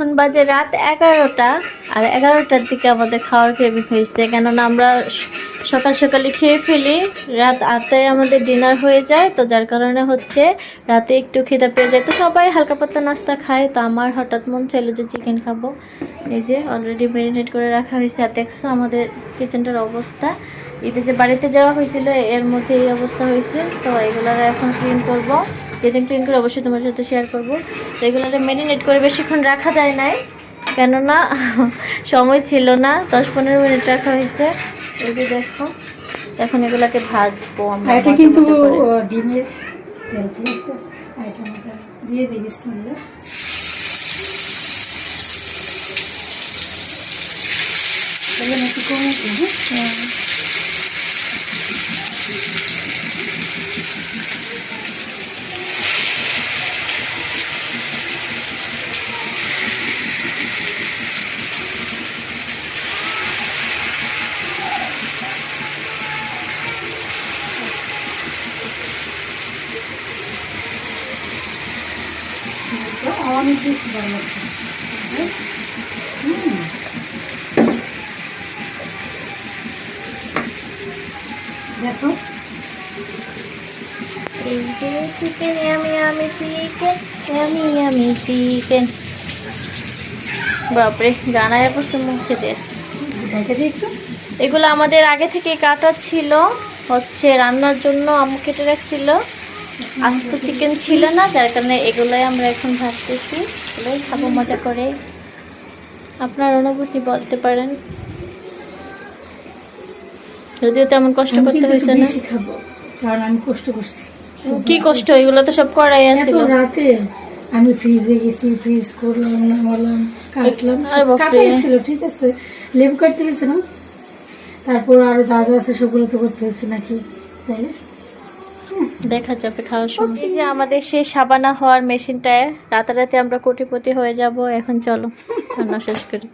এখন বাজে রাত এগারোটা, আর এগারোটার দিকে আমাদের খাওয়ার ক্রেভিং হয়েছে। কেননা আমরা সকাল সকালে খেয়ে ফেলি, রাত আটটায় আমাদের ডিনার হয়ে যায়, তো যার কারণে হচ্ছে রাতে একটু খিদা পেয়ে যায়। তো সবাই হালকা পাতলা নাস্তা খায়, তো আমার হঠাৎ মন চাইলো যে চিকেন খাব। এই যে অলরেডি ম্যারিনেট করে রাখা হয়েছে, আর দেখছ আমাদের কিচেনটার অবস্থা। ঈদে যে বাড়িতে যাওয়া হয়েছিল, এর মধ্যে এই অবস্থা হয়েছে, তো এগুলো এখন ক্লিন করব। যেদিন ক্লিন করে অবশ্যই তোমার সাথে শেয়ার করব। তো এগুলো ম্যারিনেট করে বেশিক্ষণ রাখা যায় নাই কেননা সময় ছিল না দশ পনেরো মিনিট রাখা হয়েছে। এই যে দেখো এখন এগুলাকে ভাজবো আমরা। এটা কিন্তু ডিমের তেল ঠিক আছে? আর দিয়ে দিই বিসমিল্লাহ তাহলে নাকি কমে দিই, হ্যাঁ? আমার বেশ ভালো লাগছে দেখো। চিকেন আমি চিকেন আমি চিকেন। বাপরে জানাই বসতে মুখে দিয়ে এগুলো আমাদের আগে থেকে কাটা ছিল হচ্ছে রান্নার জন্য আম্মু কেটে রাখছিল। আস্ত চিকেন ছিল না যার কারণে এগুলোই আমরা এখন ভাজতেছি। এগুলোই খাব মজা করে। আপনার অনুভূতি বলতে পারেন। যদিও তেমন কষ্ট করতে হয়েছে না। খাব কারণ আমি কষ্ট করছি। কি কষ্ট? এগুলো তো সব করাই আছিল রাতে আমি ফ্রিজে গেছি ফ্রিজ করলাম নামালাম কাটলাম। কাটাই ছিল ঠিক আছে। লেবু কাটতে না? তারপর আরও যা যা আছে সবগুলো তো করতে হয়েছে নাকি? তাই না? দেখা যাবে খাওয়ার সময়। এই যে আমাদের সেই সাবানা হওয়ার মেশিনটায় রাতারাতি আমরা কোটিপতি হয়ে যাব এখন চলো রান্না শেষ করি।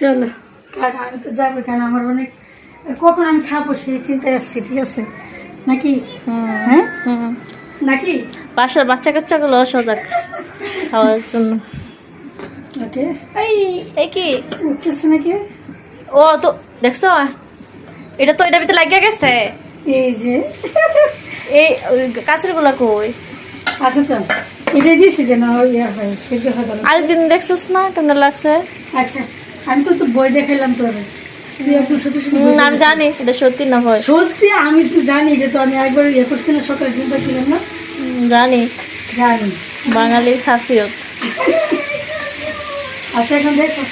চলো। আমি তো যাব কারণ আমার অনেক কখন আমি খাব সেই চিন্তায় আসছি ঠিক আছে? নাকি? হ্যাঁ? হুম। নাকি? বাসার বাচ্চা কাচ্চাগুলো সজাগ খাওয়ার জন্য। ওকে। এই এই কি? উঠতেছে নাকি? ও তো দেখছ? এটা তো এটা ভিতরে লাগিয়ে গেছে। এই যে। এই কাছেরগুলা কই? আছে তো। এটাই দিয়েছি যেন ইয়ে হয় সেদ্ধ হয়। আরেকদিন দেখছোস না কেমন লাগছে? আচ্ছা আমি তো তো বই দেখাইলাম তো আগে। তুই এখন সত্যি সত্যি বই আমি জানি এটা সত্যি না ভয় সত্যি আমি তো জানি এটা তো আমি একবার ইয়ে করছি না সকালে চিন্তা ছিলাম না। জানি। জানি। বাঙালির খাসিয়ত। আচ্ছা এখন দেখো।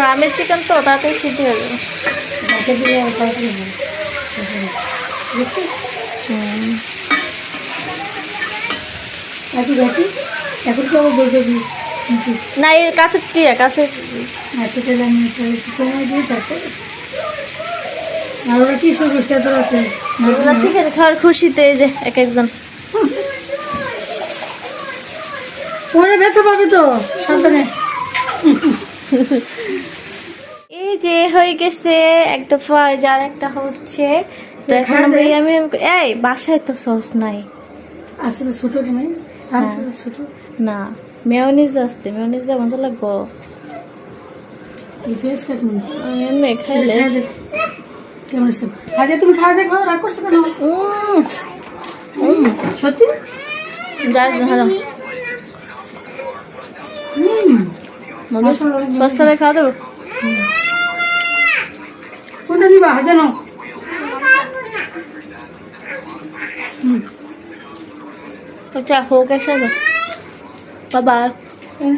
ফার্মের চিকেন তো তাড়াতাড়ি সিদ্ধ হয়ে যাবে? দেখি। এখন আবার দিই? না এর কাছে কি কাছে আচ্ছা তাহলে আমি কমাই দিই তারপরে। আর ওরা কি শুরু এগুলো চিকেন খাওয়ার খুশিতে এই যে এক একজন। পরে ব্যথা পাবে তো সাবধানে। এই যে হয়ে গেছে এক দফা যার একটা হচ্ছে। তো এখন আমরা আমি এই বাসায় তো সস নাই। আসলে ছোট কি নাই? আর ছোট? না মেয়নিজ আসতে মেয়নিজ দিয়ে মজা লাগবো। খাইলে কেমন আজকে তুমি খাওয়া দেখো রাগ করছ কেন? সত্যি? যাই ভালো হুম ছাড়াই খাওয়া দেবো? কোনটা নিবা? হাতে নাও তো চা হোক একসাথে। বাবা। হ্যাঁ।